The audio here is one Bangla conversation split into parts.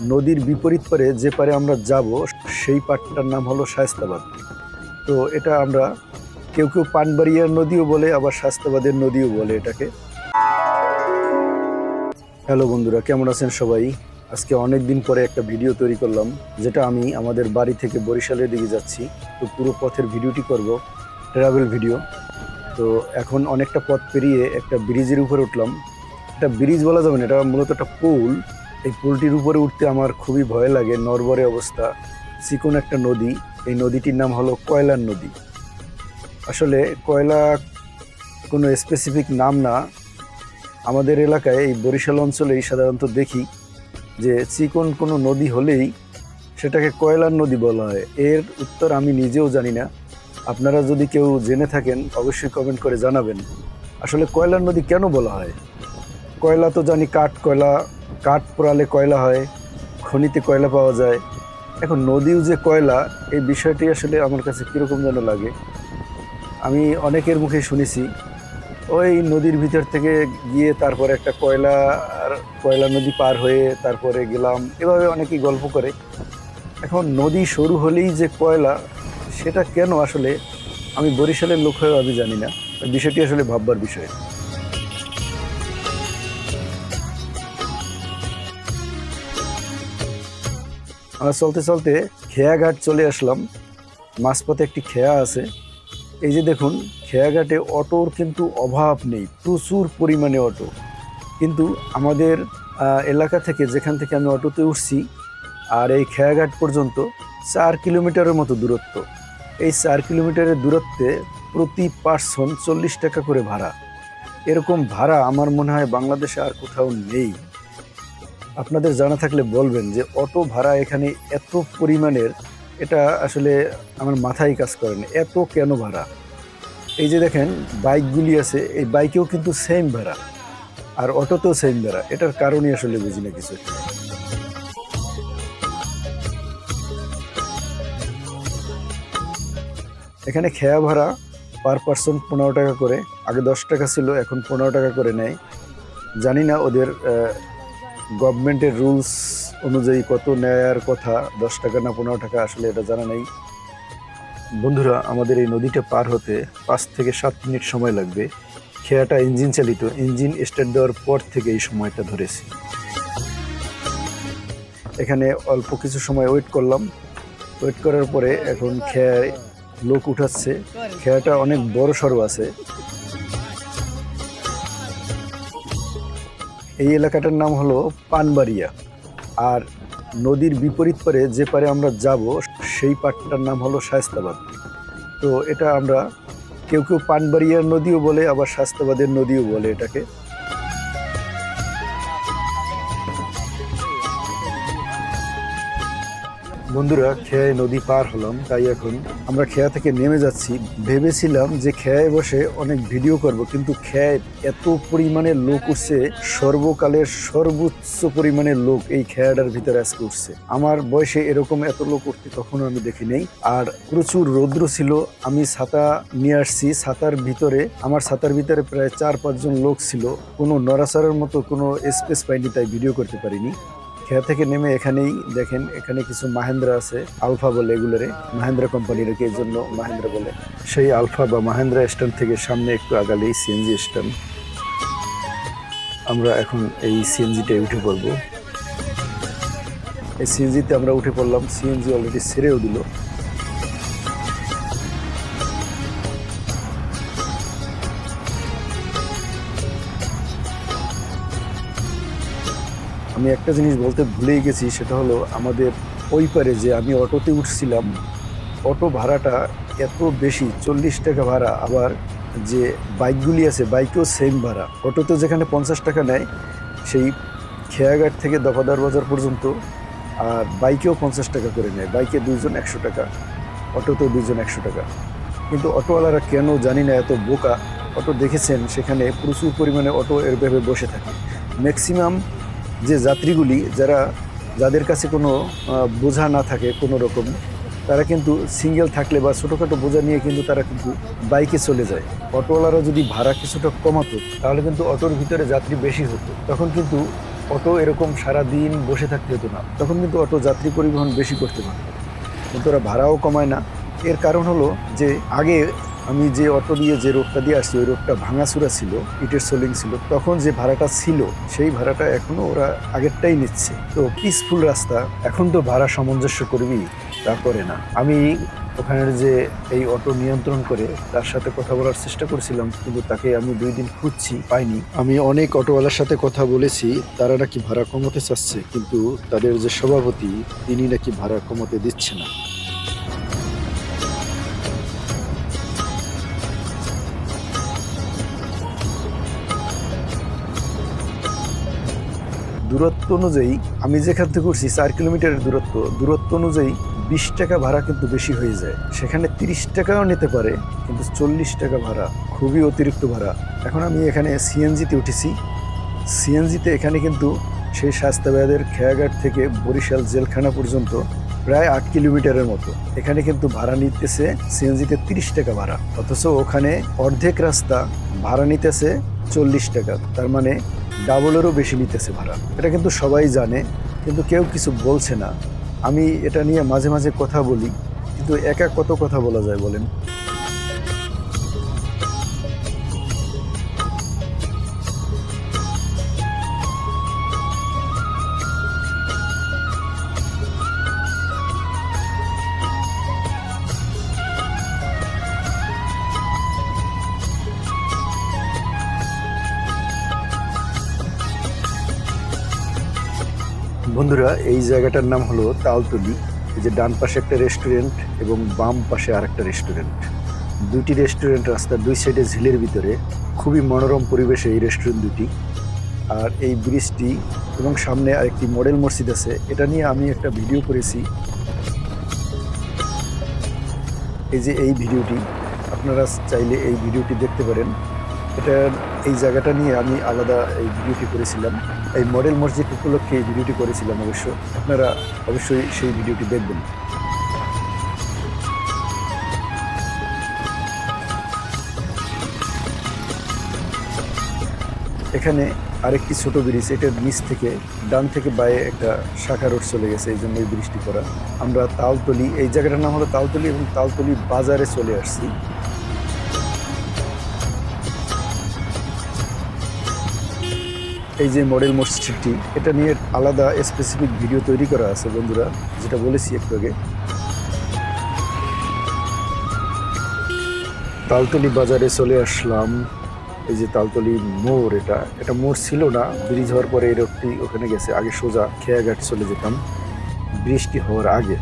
নদীর বিপরীত পারে যে পারে আমরা যাব, সেই পাটটার নাম হলো শায়স্তাবাদ। তো এটা আমরা কেউ কেউ পানবাড়িয়ার নদীও বলে, আবার শাস্তাবাদের নদীও বলে এটাকে। হ্যালো বন্ধুরা, কেমন আছেন সবাই? আজকে অনেক দিন পরে একটা ভিডিও তৈরি করলাম, যেটা আমি আমাদের বাড়ি থেকে বরিশালের দিকে যাচ্ছি। তো পুরো পথের ভিডিওটি করব, ট্রাভেল ভিডিও। তো এখন অনেকটা পথ পেরিয়ে একটা ব্রিজের উপরে উঠলাম। এটা ব্রিজ বলা যাবে না, এটা মূলত একটা পুল। এই পুলটির উপরে উঠতে আমার খুবই ভয় লাগে, নরবরে অবস্থা। চিকন একটা নদী, এই নদীটির নাম হলো কয়লার নদী। আসলে কয়লা কোনো স্পেসিফিক নাম না। আমাদের এলাকায় এই বরিশাল অঞ্চলেই সাধারণত দেখি যে চিকন কোনো নদী হলেই সেটাকে কয়লার নদী বলা হয়। এর উত্তর আমি নিজেও জানি না। আপনারা যদি কেউ জেনে থাকেন, অবশ্যই কমেন্ট করে জানাবেন। আসলে কয়লার নদী কেন বলা হয়? কয়লা তো জানি কাঠ কয়লা কাঠ পোড়ালে কয়লা হয়, খনিতে কয়লা পাওয়া যায়। এখন নদীও যে কয়লা, এই বিষয়টি আসলে আমার কাছে কীরকম যেন লাগে। আমি অনেকের মুখে শুনেছি, ওই নদীর ভিতর থেকে গিয়ে তারপরে একটা কয়লা আর কয়লা নদী পার হয়ে তারপরে গেলাম, এভাবে অনেকেই গল্প করে। এখন নদী সরু হলেই যে কয়লা, সেটা কেন আসলে আমি বরিশালের লোক হয়েও আমি জানি না। বিষয়টি আসলে ভাববার বিষয়। আমরা চলতে চলতে খেয়াঘাট চলে আসলাম। মাঝপথে একটি খেয়া আছে। এই যে দেখুন, খেয়াঘাটে অটোর কিন্তু অভাব নেই, প্রচুর পরিমাণে অটো। কিন্তু আমাদের এলাকা থেকে যেখান থেকে আমি অটোতে উঠছি, আর এই খেয়াঘাট পর্যন্ত চার কিলোমিটারের মতো দূরত্ব। এই চার কিলোমিটারের দূরত্বে প্রতি পার্সন চল্লিশ টাকা করে ভাড়া। এরকম ভাড়া আমার মনে হয় বাংলাদেশে আর কোথাও নেই। আপনাদের জানা থাকলে বলবেন যে অটো ভাড়া এখানে এত পরিমাণের, এটা আসলে আমার মাথায় কাজ করে না। এত কেন ভাড়া? এই যে দেখেন, বাইকগুলি আছে, এই বাইকেও কিন্তু সেম ভাড়া, আর অটোতেও সেম ভাড়া। এটার কারণই আসলে বুঝি না কিছু। এখানে খেয়া ভাড়া পার পার্সন পনেরো টাকা করে, আগে দশ টাকা ছিল, এখন পনেরো টাকা করে নেয়। জানি না ওদের গভর্নমেন্টের রুলস অনুযায়ী কত নেয়ার কথা, দশ টাকা না পনেরো টাকা, আসলে এটা জানা নেই। বন্ধুরা, আমাদের এই নদীটা পার হতে পাঁচ থেকে সাত মিনিট সময় লাগবে। খেয়াটা ইঞ্জিন চালিত, ইঞ্জিন স্টার্ট দেওয়ার পর থেকে এই সময়টা ধরেছি। এখানে অল্প কিছু সময় ওয়েট করলাম। ওয়েট করার পরে এখন খেয়ায় লোক উঠাচ্ছে। খেয়াটা অনেক বড় সড়ো আছে। এই এলাকাটার নাম হলো পানবাড়িয়া। আর নদীর বিপরীত পারে যে পারে আমরা যাব, সেই পাটটার নাম হলো শায়স্তাবাদ। তো এটা আমরা কেউ কেউ পানবাড়িয়ার নদীও বলে, আবার শাস্তাবাদের নদীও বলে এটাকে। বন্ধুরা খেয়ায় নদী পার হলাম, তাই এখন আমরা খেয়া থেকে নেমে যাচ্ছি। ভেবেছিলাম যে খেয়ায় বসে অনেক ভিডিও করব, কিন্তু খেয়ায় এত পরিমাণে লোক উঠছে, সর্বকালের সর্বোচ্চ পরিমাণে লোক এই খেয়াটার ভিতরে আজকে উঠছে। আমার বয়সে এরকম এত লোক উঠতে কখনো আমি দেখি নেই। আর প্রচুর রৌদ্র ছিল, আমি ছাতা নিয়ে আসছি, ছাতার ভিতরে, আমার ছাতার ভিতরে প্রায় চার পাঁচজন লোক ছিল। কোনো নড়াচড়ার মতো কোনো স্পেস পাইনি, তাই ভিডিও করতে পারিনি। খেয়া থেকে নেমে এখানেই দেখেন, এখানে কিছু মাহেন্দ্রা আছে, আলফা বলে এগুলোরে। মাহেন্দ্রা কোম্পানির এই জন্য মাহেন্দ্রা বলে। সেই আলফা বা মাহেন্দ্রা স্ট্যান্ড থেকে সামনে একটু আগালেই সিএনজি স্ট্যান্ড আমরা এখন এই সিএনজিটা উঠে পড়ব। এই সিএনজিতে আমরা উঠে পড়লাম। সিএনজি অলরেডি সেরেও দিল। আমি একটা জিনিস বলতে ভুলেই গেছি, সেটা হলো আমাদের ওই পারে যে আমি অটোতে উঠছিলাম, অটো ভাড়াটা এত বেশি, চল্লিশ টাকা ভাড়া। আবার যে বাইকগুলি আছে, বাইকেও সেম ভাড়া। অটোতে যেখানে পঞ্চাশ টাকা নেয়, সেই খেয়াঘাট থেকে দফাদার বাজার পর্যন্ত, আর বাইকেও পঞ্চাশ টাকা করে নেয়। বাইকে দুইজন একশো টাকা, অটোতেও দুইজন একশো টাকা। কিন্তু অটোওয়ালারা কেন জানি না, এত বোকা। অটো দেখেছেন, সেখানে প্রচুর পরিমাণে অটো এরভাবে বসে থাকে। ম্যাক্সিমাম যে যাত্রীগুলি যারা, যাদের কাছে কোনো বোঝা না থাকে কোনো রকম, তারা কিন্তু সিঙ্গেল থাকলে বা ছোটোখাটো বোঝা নিয়ে কিন্তু তারা কিন্তু বাইকে চলে যায়। অটোওয়ালারা যদি ভাড়া কিছুটা কমাতো, তাহলে কিন্তু অটোর ভিতরে যাত্রী বেশি হতো। তখন কিন্তু অটো এরকম সারা দিন বসে থাকতে হতো না। তখন কিন্তু অটো যাত্রী পরিবহন বেশি করতে পারতো। কিন্তু ওরা ভাড়াও কমায় না। এর কারণ হলো যে, আগে আমি যে অটো দিয়ে যে রোডটা দিয়ে আসছি, ওই রোডটা ভাঙাচুরা ছিল, ইটের সোলিং ছিল। তখন যে ভাড়াটা ছিল, সেই ভাড়াটা এখনও ওরা আগেরটাই নিচ্ছে। তো পিসফুল রাস্তা, এখন তো ভাড়া সামঞ্জস্য করবি, তা করে না। আমি ওখানের যে এই অটো নিয়ন্ত্রণ করে, তার সাথে কথা বলার চেষ্টা করছিলাম, কিন্তু তাকে আমি দুই দিন খুঁজছি, পাইনি। আমি অনেক অটোওয়ালার সাথে কথা বলেছি, তারা নাকি ভাড়া কমাতে চাচ্ছে, কিন্তু তাদের যে সভাপতি, তিনি নাকি ভাড়া কমাতে দিচ্ছে না। দূরত্ব অনুযায়ী আমি যেখান থেকে করছি, চার কিলোমিটারের দূরত্ব দূরত্ব অনুযায়ী বিশ টাকা ভাড়া কিন্তু বেশি হয়ে যায়। সেখানে তিরিশ টাকাও নিতে পারে, কিন্তু চল্লিশ টাকা ভাড়া, খুবই অতিরিক্ত ভাড়া। এখন আমি এখানে সিএনজিতে উঠেছি। সিএনজিতে এখানে কিন্তু সেই স্বাস্থ্যবাদের খেয়াঘাট থেকে বরিশাল জেলখানা পর্যন্ত প্রায় আট কিলোমিটারের মতো। এখানে কিন্তু ভাড়া নিতেছে সিএনজিতে তিরিশ টাকা ভাড়া। অথচ ওখানে অর্ধেক রাস্তা ভাড়া নিতেছে চল্লিশ টাকা। তার মানে ডাবলেরও বেশি নিতেছে ভাড়া। এটা কিন্তু সবাই জানে, কিন্তু কেউ কিছু বলছে না। আমি এটা নিয়ে মাঝে মাঝে কথা বলি, কিন্তু একা কত কথা বলা যায় বলেন? বন্ধুরা, এই জায়গাটার নাম হলো তালতলি। এই যে ডান পাশে একটা রেস্টুরেন্ট এবং বাম পাশে আর একটা রেস্টুরেন্ট দুটি রেস্টুরেন্ট রাস্তার দুই সাইডে ঝিলের ভিতরে। খুবই মনোরম পরিবেশে এই রেস্টুরেন্ট দুটি। আর এই ব্রিজটি এবং সামনে আরেকটি মডেল মসজিদ আছে। এটা নিয়ে আমি একটা ভিডিও করেছি। এই যে এই ভিডিওটি আপনারা চাইলে এই ভিডিওটি দেখতে পারেন। এটা, এই জায়গাটা নিয়ে আমি আলাদা এই ভিডিওটি করেছিলাম। এই মডেল মসজিদ উপলক্ষে এই ভিডিওটি করেছিলাম অবশ্য। আপনারা অবশ্যই সেই ভিডিওটি দেখবেন। এখানে আরেকটি ছোট ব্রিজ, এটার নিচ থেকে, ডান থেকে বায়ে একটা শাখা রোড চলে গেছে, এই জন্য এই ব্রিজটি করা। আমরা তালতলি, এই জায়গাটার নাম হলো তালতলি এবং তালতলি বাজারে চলে আসছি। এই যে মডেল মসজিদটি, এটা নিয়ে আলাদা স্পেসিফিক ভিডিও তৈরি করা আছে বন্ধুরা, যেটা বলেছি একটু আগে। তালতলি বাজারে চলে আসলাম। এই যে তালতলি মোড় এটা এটা মোড় ছিল না, ব্রিজ হওয়ার পরে এই রোডটি ওখানে গেছে, আগে সোজা খেয়াঘাট চলে যেতাম, বৃষ্টি হওয়ার আগে।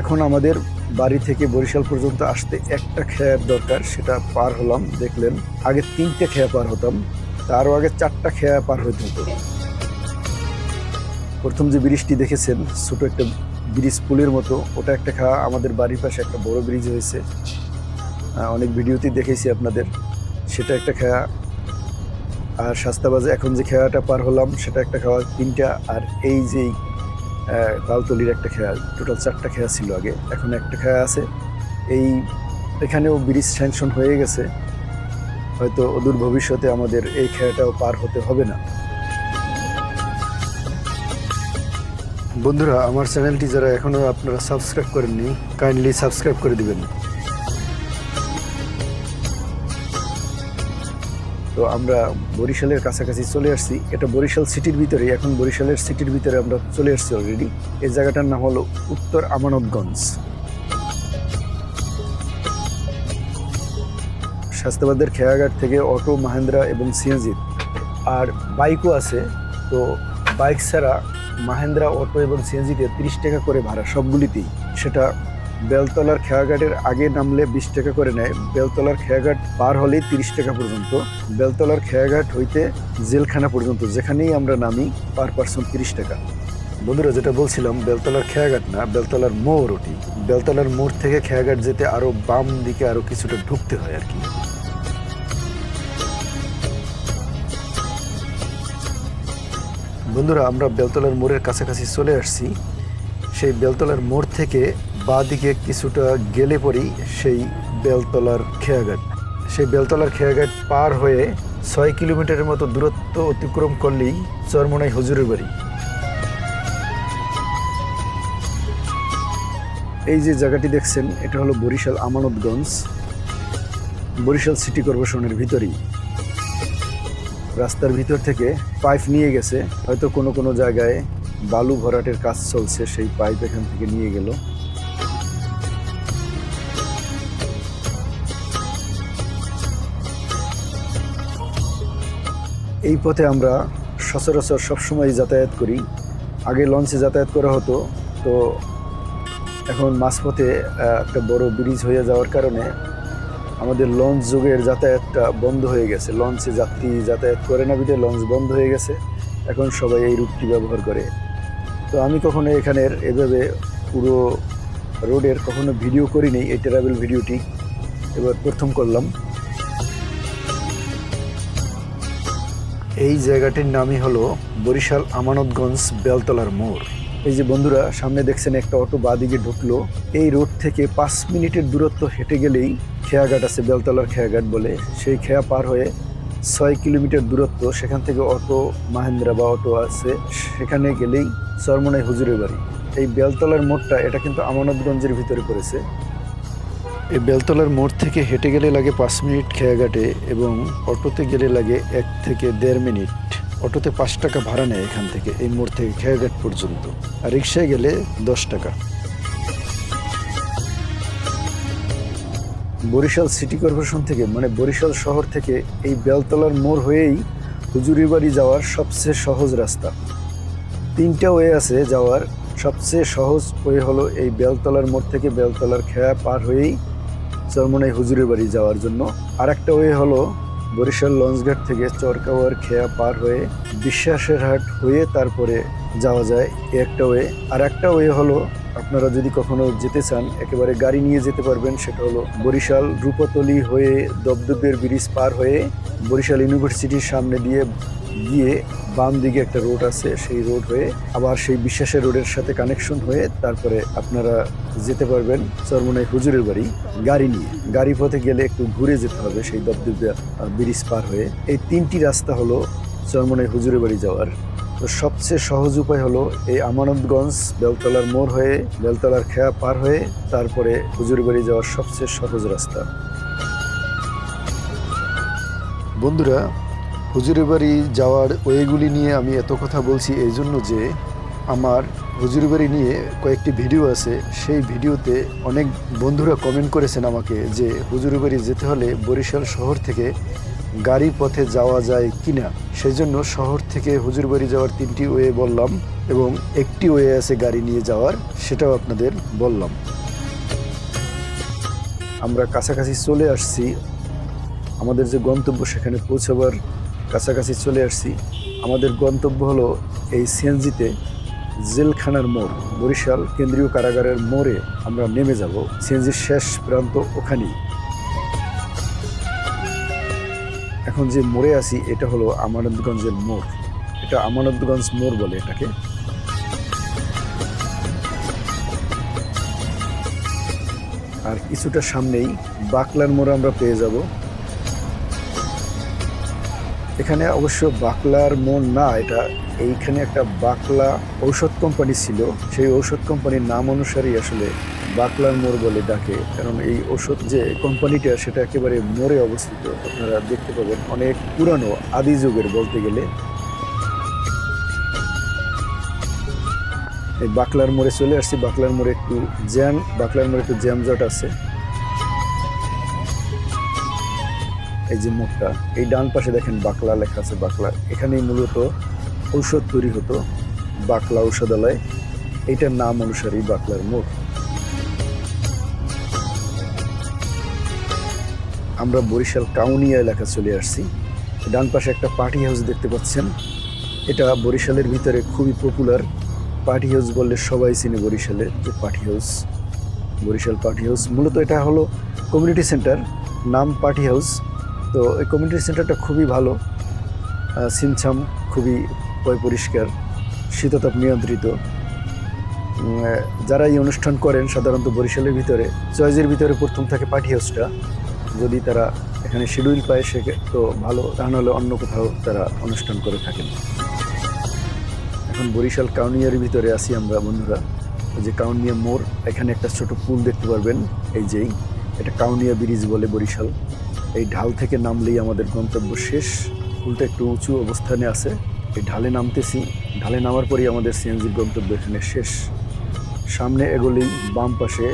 এখন আমাদের বাড়ি থেকে বরিশাল পর্যন্ত আসতে একটা খেয়ার দরকার, সেটা পার হলাম, দেখলেন, আগে তিনটে খেয়া পার হতাম। তারও আগে চারটা খেয়া পার হইতে হতো প্রথম যে ব্রিজটি দেখেছেন, ছোট একটা ব্রিজ পুলের মতো, ওটা একটা খাওয়া আমাদের বাড়ির পাশে একটা বড় ব্রিজ হয়েছে। অনেক ভিডিওতেই দেখেছি আপনাদের। সেটা একটা খেয়া। আর শাস্তাবাজে এখন যে খেয়াটা পার হলাম, সেটা একটা খাওয়া তিনটা, আর এই যে তালতলির একটা খেয়া, টোটাল চারটা খেয়া ছিল আগে। এখন একটা খেয়া আছে। এই, এখানেও ব্রিজ স্যাংশন হয়ে গেছে। হয়তো অদূর ভবিষ্যতে আমাদের এই খেলাটাও পার হতে হবে না। বন্ধুরা, আমার চ্যানেলটি যারা এখনও আপনারা সাবস্ক্রাইব করেননি কাইন্ডলি সাবস্ক্রাইব করে দিবেন। তো আমরা বরিশালের কাছাকাছি চলে আসছি। এটা বরিশাল সিটির ভিতরে এখন বরিশালের সিটির ভিতরে আমরা চলে আসছি অলরেডি এই জায়গাটার নাম হলো উত্তর আমানতগঞ্জ। শাস্তাবাদের খেয়াঘাট থেকে অটো, মাহেন্দ্রা এবং সিএনজি আর বাইকও আছে। তো বাইক ছাড়া মাহেন্দ্রা, অটো এবং সিএনজিতে তিরিশ টাকা করে ভাড়া সবগুলিতেই। সেটা বেলতলার খেয়াঘাটের আগে নামলে বিশ টাকা করে নেয়। বেলতলার খেয়াঘাট পার হলেই তিরিশ টাকা পর্যন্ত। বেলতলার খেয়াঘাট হইতে জেলখানা পর্যন্ত, যেখানেই আমরা নামি, পার পার্সন তিরিশ টাকা। বন্ধুরা, যেটা বলছিলাম, বেলতলার খেয়াঘাট না, বেলতলার মোড় ওটি। বেলতলার মোড় থেকে খেয়াঘাট যেতে আরও বাম দিকে আরও কিছুটা ঢুকতে হয় আর কি। বন্ধুরা, আমরা বেলতলার মোড়ের কাছাকাছি চলে আসছি। সেই বেলতলার মোড় থেকে বাঁ দিকে কিছুটা গেলে পরেই সেই বেলতলার খেয়াঘাট। সেই বেলতলার খেয়াঘাট পার হয়ে ছয় কিলোমিটারের মতো দূরত্ব অতিক্রম করলেই চরমনাই হুজুরের বাড়ি। এই যে জায়গাটি দেখছেন, এটা হলো বরিশাল আমানতগঞ্জ। বরিশাল সিটি কর্পোরেশনের ভিতরেই। রাস্তার ভিতর থেকে পাইপ নিয়ে গেছে। হয়তো কোনো কোনো জায়গায় বালু ভরাটের কাজ চলছে, সেই পাইপ এখান থেকে নিয়ে গেল। এই পথে আমরা সচরাচর সবসময় যাতায়াত করি। আগে লঞ্চে যাতায়াত করা হতো, তো এখন মাঝপথে একটা বড় ব্রিজ হয়ে যাওয়ার কারণে আমাদের লঞ্চ যুগের যাতায়াতটা বন্ধ হয়ে গেছে। লঞ্চে যাত্রী যাতায়াত করে না বিধে লঞ্চ বন্ধ হয়ে গেছে। এখন সবাই এই রুটটি ব্যবহার করে। তো আমি কখনো এখানের এভাবে পুরো রোডের কখনো ভিডিও করিনি, এই ট্রাভেল ভিডিওটি। এবার প্রথম করলাম। এই জায়গাটির নামই হলো বরিশাল আমানতগঞ্জ বেলতলার মোড়। এই যে বন্ধুরা, সামনে দেখছেন একটা অটো বাদিকে ঢুকলো। এই রোড থেকে পাঁচ মিনিটের দূরত্ব হেঁটে গেলেই খেয়াঘাট আছে, বেলতলার খেয়াঘাট বলে। সেই খেয়া পার হয়ে ছয় কিলোমিটার দূরত্ব, সেখান থেকে অটো, মাহেন্দ্রা বা অটো আছে। সেখানে গেলেই চরমনাই হুজুরের বাড়ি। এই বেলতলার মোড়টা, এটা কিন্তু আমানতগঞ্জের ভিতরে পড়েছে। এই বেলতলার মোড় থেকে হেঁটে গেলে লাগে পাঁচ মিনিট খেয়াঘাটে এবং অটোতে গেলে লাগে এক থেকে দেড় মিনিট। অটোতে পাঁচ টাকা ভাড়া নেয় এখান থেকে, এই মোড় থেকে খেয়াঘাট পর্যন্ত। আর রিক্সায় গেলে দশ টাকা। বরিশাল সিটি কর্পোরেশন থেকে মানে বরিশাল শহর থেকে এই বেলতলার মোড় হয়েই হুজুরির বাড়ি যাওয়ার সবচেয়ে সহজ রাস্তা। তিনটা ওয়ে আছে যাওয়ার। সবচেয়ে সহজ ওয়ে হলো এই বেলতলার মোড় থেকে বেলতলার খেয়া পার হয়েই চরমনাই হুজুরের বাড়ি যাওয়ার জন্য। আর একটা ওয়ে হলো বরিশাল লঞ্চঘাট থেকে চরকাওয়ার খেয়া পার হয়ে বিশ্বাসের হাট হয়ে তারপরে যাওয়া যায় এ একটা ওয়ে আর একটা ওয়ে হলো, আপনারা যদি কখনো যেতে চান, একেবারে গাড়ি নিয়ে যেতে পারবেন। সেটা হলো বরিশাল রূপতলি হয়ে দবদবের ব্রিজ পার হয়ে বরিশাল ইউনিভার্সিটির সামনে দিয়ে গিয়ে বাম দিকে একটা রোড আছে, সেই রোড হয়ে আবার সেই বিশ্বাসের রোডের সাথে কানেকশন হয়ে তারপরে আপনারা যেতে পারবেন চরমনাই হুজুরের বাড়ি গাড়ি নিয়ে। গাড়ি পথে গেলে একটু ঘুরে যেতে হবে সেই দবদবে ব্রিজ পার হয়ে। এই তিনটি রাস্তা হলো চরমনাই হুজুরের বাড়ি যাওয়ার তো সবচেয়ে সহজ উপায় হলো এই আমানতগঞ্জ বেলতলার মোড় হয়ে বেলতলার খেয়া পার হয়ে তারপরে হুজুর বাড়ি যাওয়ার সবচেয়ে সহজ রাস্তা। বন্ধুরা হুজুরের বাড়ি যাওয়ার ওয়েগুলি নিয়ে আমি এত কথা বলছি এই জন্য যে আমার হুজুরের বাড়ি নিয়ে কয়েকটি ভিডিও আছে, সেই ভিডিওতে অনেক বন্ধুরা কমেন্ট করেছেন আমাকে যে হুজুরের বাড়ি যেতে হলে বরিশাল শহর থেকে গাড়ি পথে যাওয়া যায় কিনা। সেই জন্য শহর থেকে হুজুর বাড়ি যাওয়ার তিনটি ওয়ে বললাম এবং একটি ওয়ে আছে গাড়ি নিয়ে যাওয়ার, সেটাও আপনাদের বললাম। আমরা কাছাকাছি চলে আসছি। আমাদের যে গন্তব্য সেখানে পৌঁছাবার কাছাকাছি চলে আসছি। আমাদের গন্তব্য হলো এই সিএনজিতে জেলখানার মোড়, বরিশাল কেন্দ্রীয় কারাগারের মোড়ে আমরা নেমে যাব। সিএনজির শেষ প্রান্ত ওখানেই। এখন যে মোড়ে আছি, এটা হলো আমানতগঞ্জের মোড়। এটা আমানতগঞ্জ মোড় বলে এটাকে। আর কিছুটা সামনেই বাকলার মোড় আমরা পেয়ে যাব। এখানে অবশ্য বাকলার মোড় না, এটা এইখানে একটা বাকলা ঔষধ কোম্পানি ছিল। সেই ঔষধ কোম্পানির নাম অনুসারেই আসলে বাকলার মোড় বলে ডাকে। কারণ এই ওষুধ যে কোম্পানিটা, সেটা একেবারে মোড়ে অবস্থিত। আপনারা দেখতে পাবেন অনেক পুরানো আদি যুগের বলতে গেলে। এই বাকলার মোড়ে চলে আসছি। বাকলার মোড়ে একটু জ্যাম, বাকলার মোড়ে একটু জ্যাম জট আছে। এই যে মুখটা এই ডান পাশে দেখেন বাকলা লেখা আছে, বাকলা। এখানেই মূলত ঔষধ তৈরি হতো, বাকলা ঔষধালয়। এটার নাম অনুসারেই বাকলার মোড়। আমরা বরিশাল কাউনিয়া এলাকা চলে আসছি। ডান পাশে একটা পার্টি হাউস দেখতে পাচ্ছেন। এটা বরিশালের ভিতরে খুবই পপুলার পার্টি হাউস বললে সবাই চিনে বরিশালের যে party house. Barishal party house মূলত এটা হলো কমিউনিটি সেন্টার নাম পার্টি হাউস। তো এই কমিউনিটি সেন্টারটা খুবই ভালো। সিমছাম খুবই পরিষ্কার, শীততাপ নিয়ন্ত্রিত। যারা এই অনুষ্ঠান করেন, সাধারণত বরিশালের ভিতরে চয়েসের ভিতরে প্রথম থাকে পার্টি হাউসটা। যদি তারা এখানে শিডিউল পায় সে তো ভালো। তা নাহলে অন্য কোথাও তারা অনুষ্ঠান করে থাকেন। এখন বরিশাল কাউনিয়ার ভিতরে আছি আমরা, বন্ধুরা। যে কাউনিয়া মোড়, এখানে একটা ছোট পুল দেখতে পারবেন। এই যেই এটা কাউনিয়া ব্রিজ বলে বরিশাল। এই ঢাল থেকে নামলেই আমাদের গন্তব্য শেষ। পুলটা একটু উঁচু অবস্থানে আছে। এই ঢালে নামতেছি। ঢালে নামার পরেই আমাদের সিএনজির গন্তব্য এখানে শেষ। সামনে এগোলেই বাম পাশে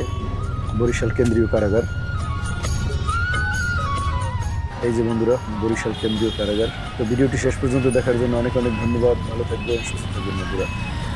বরিশাল কেন্দ্রীয় কারাগার। এই যে বন্ধুরা, বরিশাল কেন্দ্রীয় কারাগার। তো ভিডিওটি শেষ পর্যন্ত দেখার জন্য অনেক অনেক ধন্যবাদ। ভালো থাকবেন, সুস্থ থাকবেন বন্ধুরা।